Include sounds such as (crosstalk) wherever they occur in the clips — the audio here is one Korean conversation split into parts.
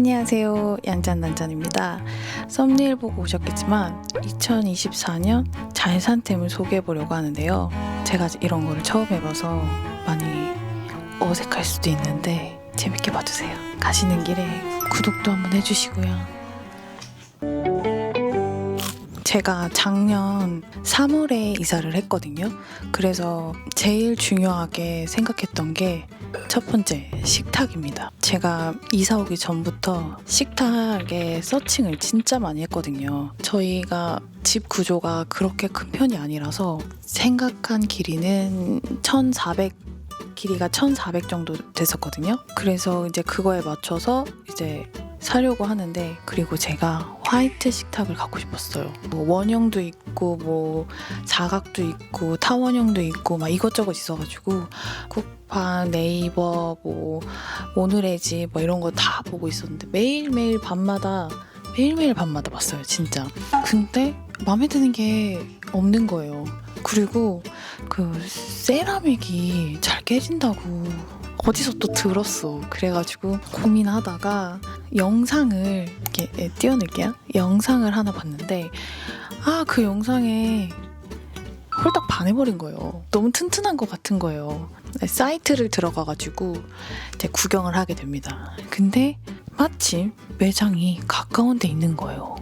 안녕하세요. 양짠난짠입니다. 썸네일 보고 오셨겠지만 2024년 잘산템을 소개해 보려고 하는데요. 제가 이런 거를 처음 해봐서 많이 어색할 수도 있는데 재밌게 봐주세요. 가시는 길에 구독도 한번 해주시고요. 제가 작년 3월에 이사를 했거든요. 그래서 제일 중요하게 생각했던 게 첫 번째 식탁입니다. 제가 이사 오기 전부터 식탁에 서칭을 진짜 많이 했거든요. 저희가 집 구조가 그렇게 큰 편이 아니라서 생각한 길이는 1,400 길이가 1,400 정도 됐었거든요. 그래서 이제 그거에 맞춰서 이제 사려고 하는데 그리고 제가 화이트 식탁을 갖고 싶었어요. 뭐 원형도 있고 뭐 사각도 있고 타원형도 있고 막 이것저것 있어가지고 쿠팡, 네이버, 뭐 오늘의 집 뭐 이런 거 다 보고 있었는데 매일매일 밤마다 매일매일 밤마다 봤어요 진짜. 근데 마음에 드는 게 없는 거예요. 그리고 그 세라믹이 잘 깨진다고 어디서 또 들었어. 그래가지고 고민하다가 영상을 이렇게 예, 띄워놓을게요. 영상을 하나 봤는데 아 그 영상에 홀딱 반해버린 거예요. 너무 튼튼한 것 같은 거예요. 네, 사이트를 들어가가지고 이제 구경을 하게 됩니다. 근데 마침 매장이 가까운 데 있는 거예요.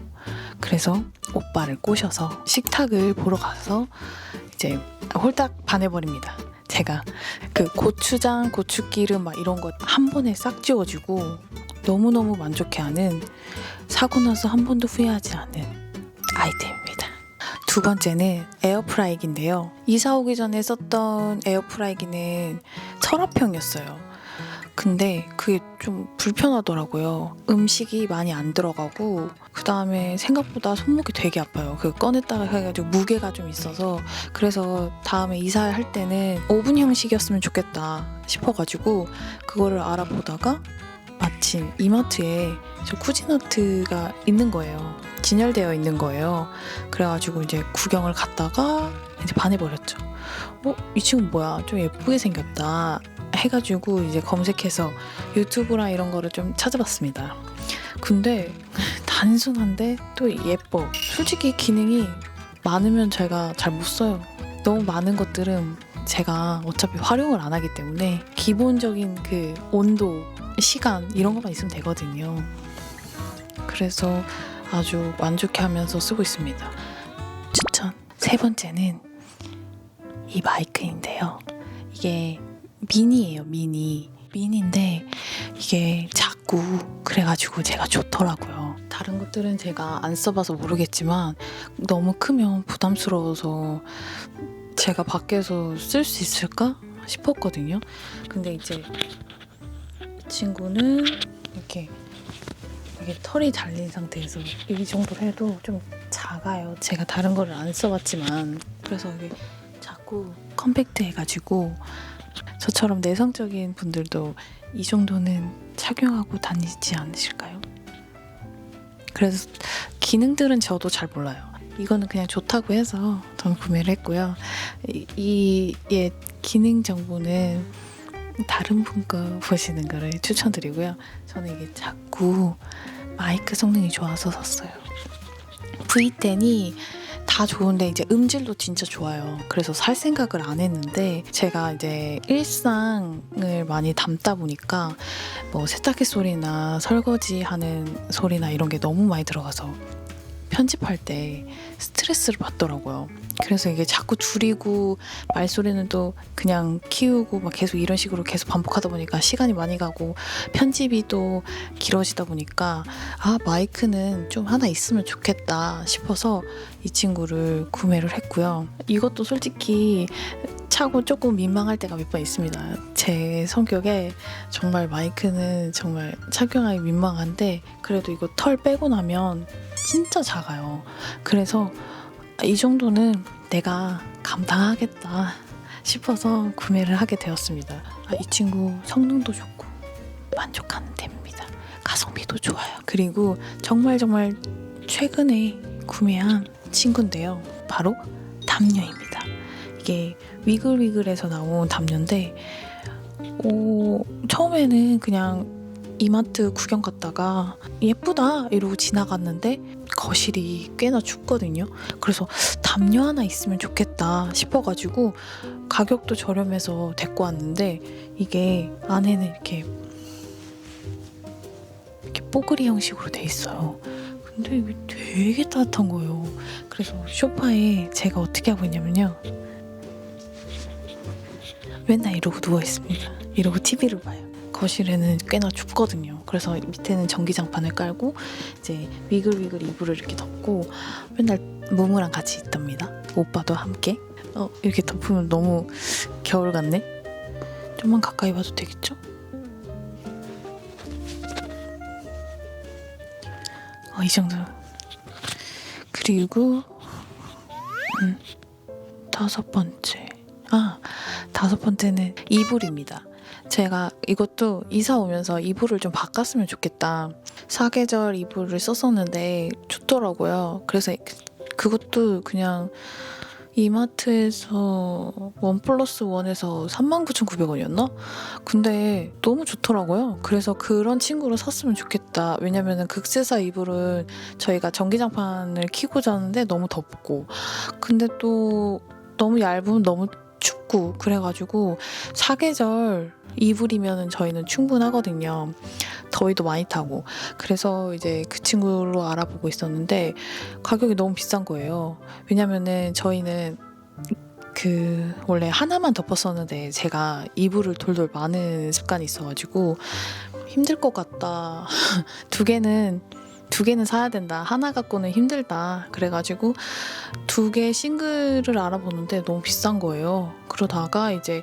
그래서 오빠를 꼬셔서 식탁을 보러 가서 이제 홀딱 반해버립니다. 제가 그 고추장, 고추기름 막 이런 거 한 번에 싹 지워주고 너무너무 만족해하는 사고 나서 한 번도 후회하지 않은 아이템입니다. 두 번째는 에어프라이기인데요. 이사 오기 전에 썼던 에어프라이기는 철압형이었어요. 근데 그게 좀 불편하더라고요. 음식이 많이 안 들어가고 그 다음에 생각보다 손목이 되게 아파요. 그 꺼냈다가 해가지고 무게가 좀 있어서 그래서 다음에 이사할 때는 오븐 형식이었으면 좋겠다 싶어가지고 그거를 알아보다가 마침 이마트에 저 쿠지너트가 있는 거예요. 진열되어 있는 거예요. 그래가지고 이제 구경을 갔다가 이제 반해버렸죠. 어, 이 친구 뭐야? 좀 예쁘게 생겼다. 해가지고 이제 검색해서 유튜브랑 이런 거를 좀 찾아봤습니다. 근데 단순한데 또 예뻐. 솔직히 기능이 많으면 제가 잘 못 써요. 너무 많은 것들은 제가 어차피 활용을 안 하기 때문에 기본적인 그 온도, 시간 이런 것만 있으면 되거든요. 그래서 아주 만족해 하면서 쓰고 있습니다. 추천. 세 번째는 이 마이크인데요. 이게 미니예요, 미니. 미니인데 이게 작고 그래가지고 제가 좋더라고요. 다른 것들은 제가 안 써봐서 모르겠지만 너무 크면 부담스러워서 제가 밖에서 쓸 수 있을까 싶었거든요. 근데 이제 이 친구는 이렇게 이게 털이 달린 상태에서 이 정도로 해도 좀 작아요. 제가 다른 거를 안 써봤지만 그래서 이게 자꾸 컴팩트해가지고 저처럼 내성적인 분들도 이 정도는 착용하고 다니지 않으실까요? 그래서 기능들은 저도 잘 몰라요. 이거는 그냥 좋다고 해서 전 구매를 했고요. 이, 이의 기능 정보는 다른 분 거 보시는 거를 추천드리고요. 저는 이게 자꾸 마이크 성능이 좋아서 샀어요. V10이 다 좋은데 이제 음질도 진짜 좋아요. 그래서 살 생각을 안 했는데 제가 이제 일상을 많이 담다 보니까 뭐 세탁기 소리나 설거지 하는 소리나 이런 게 너무 많이 들어가서 편집할 때 스트레스를 받더라고요. 그래서 이게 자꾸 줄이고 말소리는 또 그냥 키우고 막 계속 이런 식으로 계속 반복하다 보니까 시간이 많이 가고 편집이 또 길어지다 보니까 아 마이크는 좀 하나 있으면 좋겠다 싶어서 이 친구를 구매를 했고요. 이것도 솔직히 차고 조금 민망할 때가 몇 번 있습니다. 제 성격에 정말 마이크는 정말 착용하기 민망한데 그래도 이거 털 빼고 나면 진짜 작아요. 그래서 이 정도는 내가 감당하겠다 싶어서 구매를 하게 되었습니다. 아, 이 친구 성능도 좋고 만족하는 템입니다. 가성비도 좋아요. 그리고 정말 정말 최근에 구매한 친구인데요. 바로 담요입니다. 이게 위글위글에서 나온 담요인데 오, 처음에는 그냥 이마트 구경 갔다가 예쁘다 이러고 지나갔는데 거실이 꽤나 춥거든요. 그래서 담요 하나 있으면 좋겠다 싶어가지고 가격도 저렴해서 데리고 왔는데 이게 안에는 이렇게 이렇게 뽀글이 형식으로 돼 있어요. 근데 이게 되게 따뜻한 거예요. 그래서 소파에 제가 어떻게 하고 있냐면요. 맨날 이러고 누워 있습니다. 이러고 TV를 봐요. 거실에는 꽤나 춥거든요. 그래서 밑에는 전기장판을 깔고 이제 위글위글 이불을 이렇게 덮고 맨날 무무랑 같이 있답니다. 오빠도 함께. 어, 이렇게 덮으면 너무 겨울 같네. 좀만 가까이 봐도 되겠죠? 어, 이 정도. 그리고 음, 다섯 번째. 아, 다섯 번째는 이불입니다. 제가 이것도 이사 오면서 이불을 좀 바꿨으면 좋겠다. 사계절 이불을 썼었는데 좋더라고요. 그래서 그것도 그냥 이마트에서 원 플러스 원에서 39,900원이었나? 근데 너무 좋더라고요. 그래서 그런 친구로 샀으면 좋겠다. 왜냐면은 극세사 이불은 저희가 전기장판을 켜고 자는데 너무 덥고 근데 또 너무 얇으면 너무 춥고 그래가지고 사계절 이불이면 저희는 충분하거든요. 더위도 많이 타고 그래서 이제 그 친구로 알아보고 있었는데 가격이 너무 비싼 거예요. 왜냐면은 저희는 그 원래 하나만 덮었었는데 제가 이불을 돌돌 마는 습관이 있어가지고 힘들 것 같다. (laughs) 두 개는 두 개는 사야 된다. 하나 갖고는 힘들다. 그래가지고 두 개 싱글을 알아보는데 너무 비싼 거예요. 그러다가 이제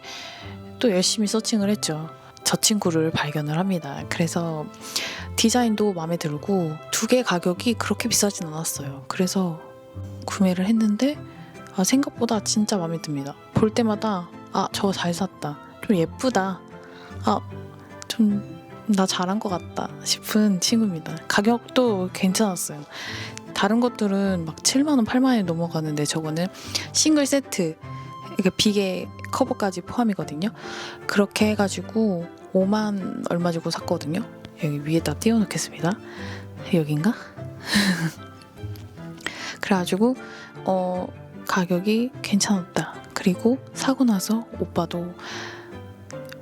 또 열심히 서칭을 했죠. 저 친구를 발견을 합니다. 그래서 디자인도 마음에 들고 두 개 가격이 그렇게 비싸진 않았어요. 그래서 구매를 했는데 아, 생각보다 진짜 마음에 듭니다. 볼 때마다 아, 저거 잘 샀다. 좀 예쁘다. 아, 좀 나 잘한 것 같다 싶은 친구입니다. 가격도 괜찮았어요. 다른 것들은 막 7만원, 8만원이 넘어가는데 저거는 싱글 세트, 이게 비계 커버까지 포함이거든요. 그렇게 해가지고 5만 얼마 주고 샀거든요. 여기 위에다 띄워놓겠습니다. 여긴가? (laughs) 그래가지고 어 가격이 괜찮았다. 그리고 사고 나서 오빠도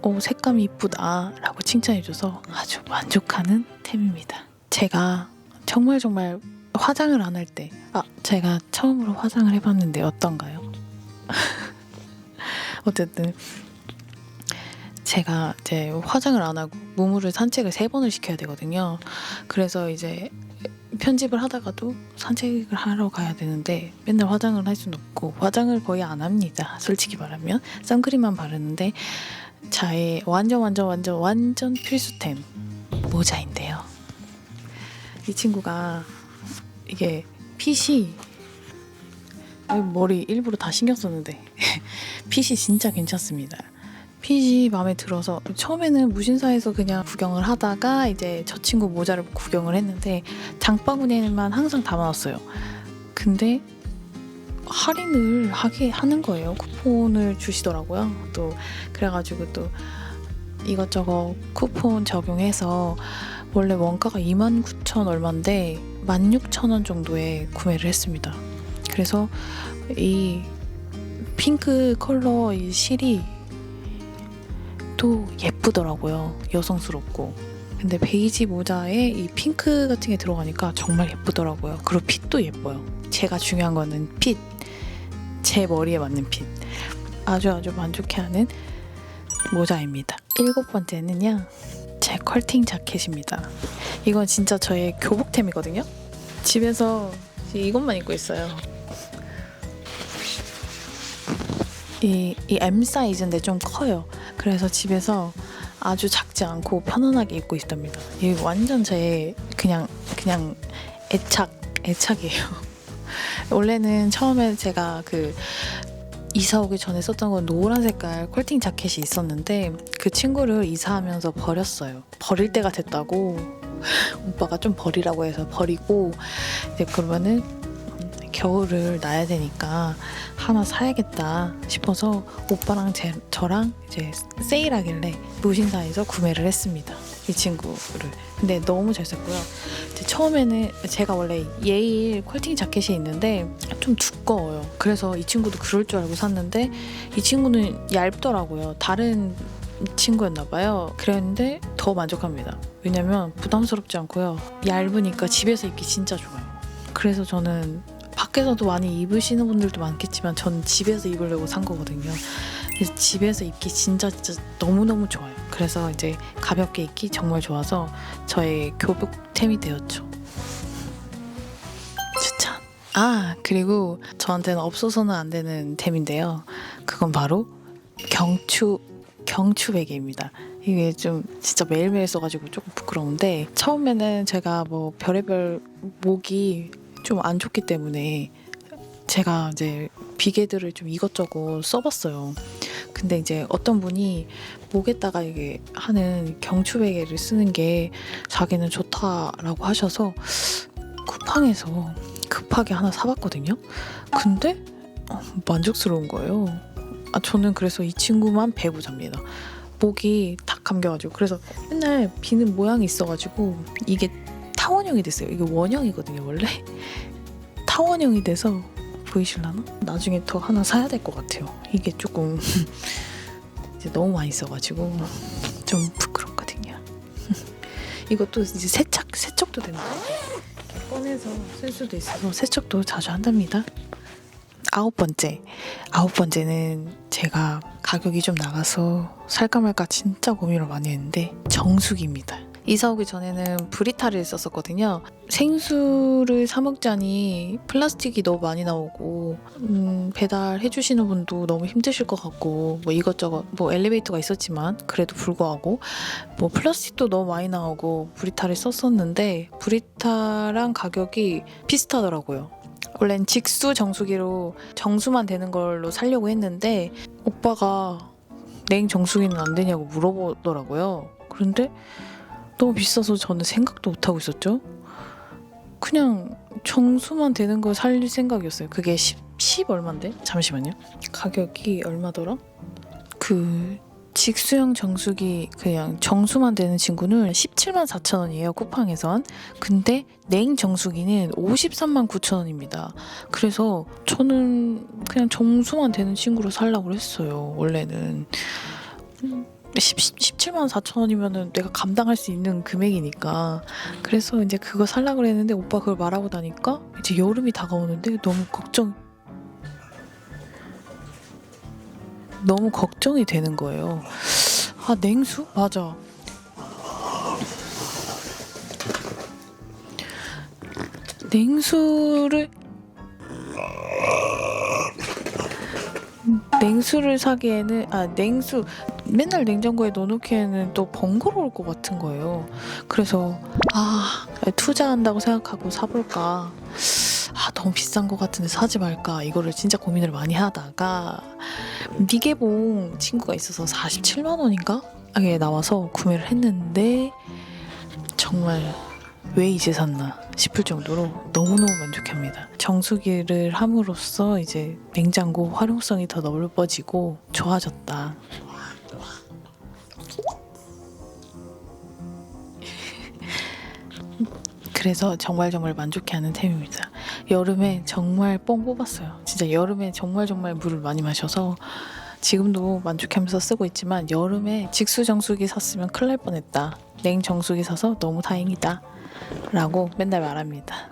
어 색감이 이쁘다라고 칭찬해줘서 아주 만족하는 템입니다. 제가 정말 정말 화장을 안 할 때, 아 제가 처음으로 화장을 해봤는데 어떤가요? 어쨌든 제가 이제 화장을 안 하고 무무를 산책을 세 번을 시켜야 되거든요. 그래서 이제 편집을 하다가도 산책을 하러 가야 되는데 맨날 화장을 할 수는 없고 화장을 거의 안 합니다. 솔직히 말하면 선크림만 바르는데 자의 완전 완전 완전 완전 필수템 모자인데요. 이 친구가 이게 핏이 머리 일부러 다 신경 썼는데 (laughs) 핏이 진짜 괜찮습니다. 핏이 마음에 들어서 처음에는 무신사에서 그냥 구경을 하다가 이제 저 친구 모자를 구경을 했는데 장바구니에만 항상 담아놨어요. 근데 할인을 하게 하는 거예요. 쿠폰을 주시더라고요. 또 그래가지고 또 이것저것 쿠폰 적용해서 원래 원가가 29,000 얼마인데 16,000원 정도에 구매를 했습니다. 그래서 이 핑크 컬러 이 실이 또 예쁘더라고요. 여성스럽고. 근데 베이지 모자에 이 핑크 같은 게 들어가니까 정말 예쁘더라고요. 그리고 핏도 예뻐요. 제가 중요한 거는 핏. 제 머리에 맞는 핏. 아주 아주 만족해하는 모자입니다. 일곱 번째는요. 제 컬팅 자켓입니다. 이건 진짜 저의 교복템이거든요. 집에서 이것만 입고 있어요. 이, 이 M 사이즈인데 좀 커요. 그래서 집에서 아주 작지 않고 편안하게 입고 있답니다. 이게 완전 제 그냥 그냥 애착 애착이에요. (laughs) 원래는 처음에 제가 그 이사 오기 전에 썼던 건 노란 색깔 컬팅 자켓이 있었는데 그 친구를 이사하면서 버렸어요. 버릴 때가 됐다고 (laughs) 오빠가 좀 버리라고 해서 버리고 이제 그러면은 겨울을 나야 되니까 하나 사야겠다 싶어서 오빠랑 제, 저랑 이제 세일하길래 무신사에서 구매를 했습니다. 이 친구를. 근데 너무 잘 썼고요. 처음에는 제가 원래 예일 퀄팅 자켓이 있는데 좀 두꺼워요. 그래서 이 친구도 그럴 줄 알고 샀는데 이 친구는 얇더라고요. 다른 친구였나 봐요. 그랬는데 더 만족합니다. 왜냐면 부담스럽지 않고요. 얇으니까 집에서 입기 진짜 좋아요. 그래서 저는 밖에서도 많이 입으시는 분들도 많겠지만 전 집에서 입으려고 산 거거든요. 그래서 집에서 입기 진짜 진짜 너무너무 좋아요. 그래서 이제 가볍게 입기 정말 좋아서 저의 교복템이 되었죠. 추천. 아, 그리고 저한테는 없어서는 안 되는 템인데요. 그건 바로 경추 경추 베개입니다. 이게 좀 진짜 매일매일 써가지고 조금 부끄러운데 처음에는 제가 뭐 별의별 목이 좀 안 좋기 때문에 제가 이제 비계들을 좀 이것저것 써봤어요. 근데 이제 어떤 분이 목에다가 이게 하는 경추 베개를 쓰는 게 자기는 좋다라고 하셔서 쿠팡에서 급하게 하나 사봤거든요. 근데 어, 만족스러운 거예요. 아, 저는 그래서 이 친구만 배부자입니다. 목이 탁 감겨가지고 그래서 맨날 비는 모양이 있어가지고 이게 타원형이 됐어요. 이게 원형이거든요 원래 타원형이 돼서 보이실라나? 나중에 더 하나 사야 될 것 같아요. 이게 조금 (laughs) 이제 너무 많이 써가지고 좀 부끄럽거든요. (laughs) 이것도 이제 세척 세척도 됩니다. 꺼내서 쓸 수도 있어서 세척도 자주 한답니다. 아홉 번째. 아홉 번째는 제가 가격이 좀 나가서 살까 말까 진짜 고민을 많이 했는데 정수기입니다. 이사 오기 전에는 브리타를 썼었거든요. 생수를 사 먹자니 플라스틱이 너무 많이 나오고 음, 배달해 주시는 분도 너무 힘드실 것 같고 뭐 이것저것 뭐 엘리베이터가 있었지만 그래도 불구하고 뭐 플라스틱도 너무 많이 나오고 브리타를 썼었는데 브리타랑 가격이 비슷하더라고요. 원래는 직수 정수기로 정수만 되는 걸로 살려고 했는데 오빠가 냉 정수기는 안 되냐고 물어보더라고요. 그런데 너무 비싸서 저는 생각도 못 하고 있었죠. 그냥 정수만 되는 걸 살릴 생각이었어요. 그게 10, 10 얼마인데? 잠시만요. 가격이 얼마더라? 그 직수형 정수기 그냥 정수만 되는 친구는 17만 4천 원이에요 쿠팡에선 근데 냉 정수기는 53만 9천 원입니다 그래서 저는 그냥 정수만 되는 친구로 살라고 했어요 원래는 10, 17만 4천 원이면은 내가 감당할 수 있는 금액이니까 그래서 이제 그거 살라고 했는데 오빠 그걸 말하고 나니까 이제 여름이 다가오는데 너무 걱정 너무 걱정이 되는 거예요. 아 냉수? 맞아. 냉수를 냉수를 사기에는 아 냉수 맨날 냉장고에 넣어놓기에는 또 번거로울 것 같은 거예요. 그래서 아 투자한다고 생각하고 사볼까. 아 너무 비싼 것 같은데 사지 말까 이거를 진짜 고민을 많이 하다가 미개봉 친구가 있어서 47만 원인가? 에 나와서 구매를 했는데 정말 왜 이제 샀나 싶을 정도로 너무너무 만족합니다. 정수기를 함으로써 이제 냉장고 활용성이 더 넓어지고 좋아졌다. (laughs) 그래서 정말 정말 만족해하는 템입니다. 여름에 정말 뻥 뽑았어요. 진짜 여름에 정말 정말 물을 많이 마셔서 지금도 만족하면서 쓰고 있지만 여름에 직수 정수기 샀으면 큰일 날 뻔했다. 냉 정수기 사서 너무 다행이다. 라고 맨날 말합니다.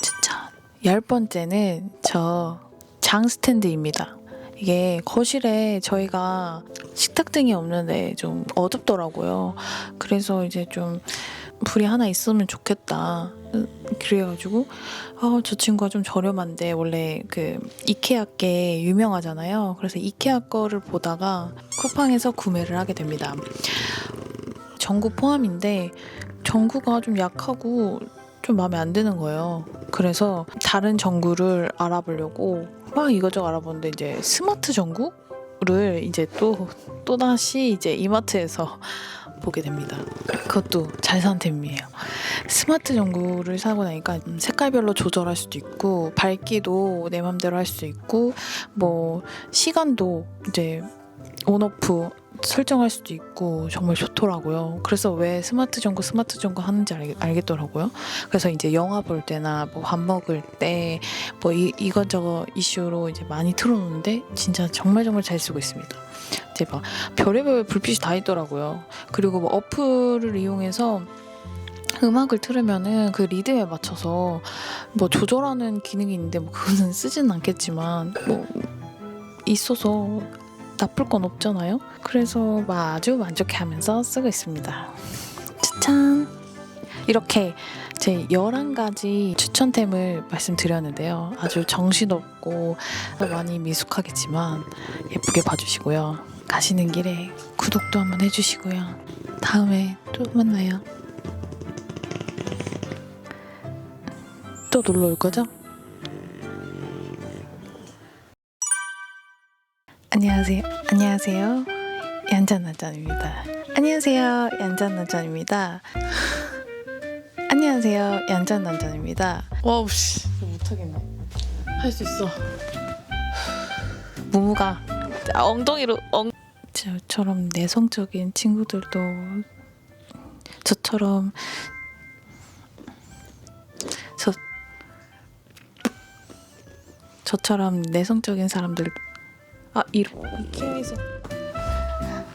추천. 열 번째는 저 장 스탠드입니다. 이게 거실에 저희가 식탁 등이 없는데 좀 어둡더라고요. 그래서 이제 좀 불이 하나 있으면 좋겠다. 그래가지고 아, 저 친구가 좀 저렴한데 원래 그 이케아께 유명하잖아요. 그래서 이케아 거를 보다가 쿠팡에서 구매를 하게 됩니다. 전구 포함인데 전구가 좀 약하고 좀 마음에 안 드는 거예요. 그래서 다른 전구를 알아보려고 막 이것저것 알아보는데 이제 스마트 전구를 이제 또 또다시 이제 이마트에서 (laughs) 보게 됩니다. 그것도 잘 산 템이에요. 스마트 전구를 사고 나니까 음, 색깔별로 조절할 수도 있고 밝기도 내 맘대로 할 수 있고 뭐 시간도 이제 온오프 설정할 수도 있고 정말 좋더라고요. 그래서 왜 스마트 전구 스마트 전구 하는지 알, 알겠더라고요. 그래서 이제 영화 볼 때나 뭐 밥 먹을 때 뭐 이것저것 이슈로 이제 많이 틀어놓는데 진짜 정말 정말 잘 쓰고 있습니다. 이제 막 별의별 불빛이 다 있더라고요. 그리고 뭐 어플을 이용해서 음악을 틀으면은 그 리듬에 맞춰서 뭐 조절하는 기능이 있는데 뭐 그거는 쓰지는 않겠지만 뭐 있어서 나쁠 건 없잖아요. 그래서 막 아주 만족해하면서 쓰고 있습니다. 추천. 이렇게 제 11가지 추천템을 말씀드렸는데요. 아주 정신없고 많이 미숙하겠지만 예쁘게 봐주시고요. 가시는 길에 구독도 한번 해주시고요. 다음에 또 만나요. 또 놀러 올 거죠? 안녕하세요. 안녕하세요. 얀짠난짠입니다. 안녕하세요. 얀짠난짠입니다. 안녕하세요. 얀짠난짠입니다. 와우 씨. 못하겠네. 할 수 있어. 무무가 엉덩이로 엉 저처럼 내성적인 친구들도 저처럼 저 저처럼 내성적인 사람들 아 이러 이케아에서.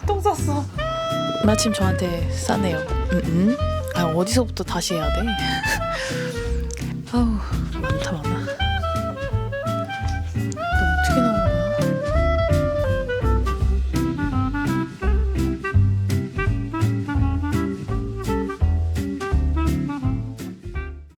똥 쌌어. 마침 저한테 싸네요. 음음. 아 어디서부터 다시 해야 돼? (laughs) 아우 많다 많아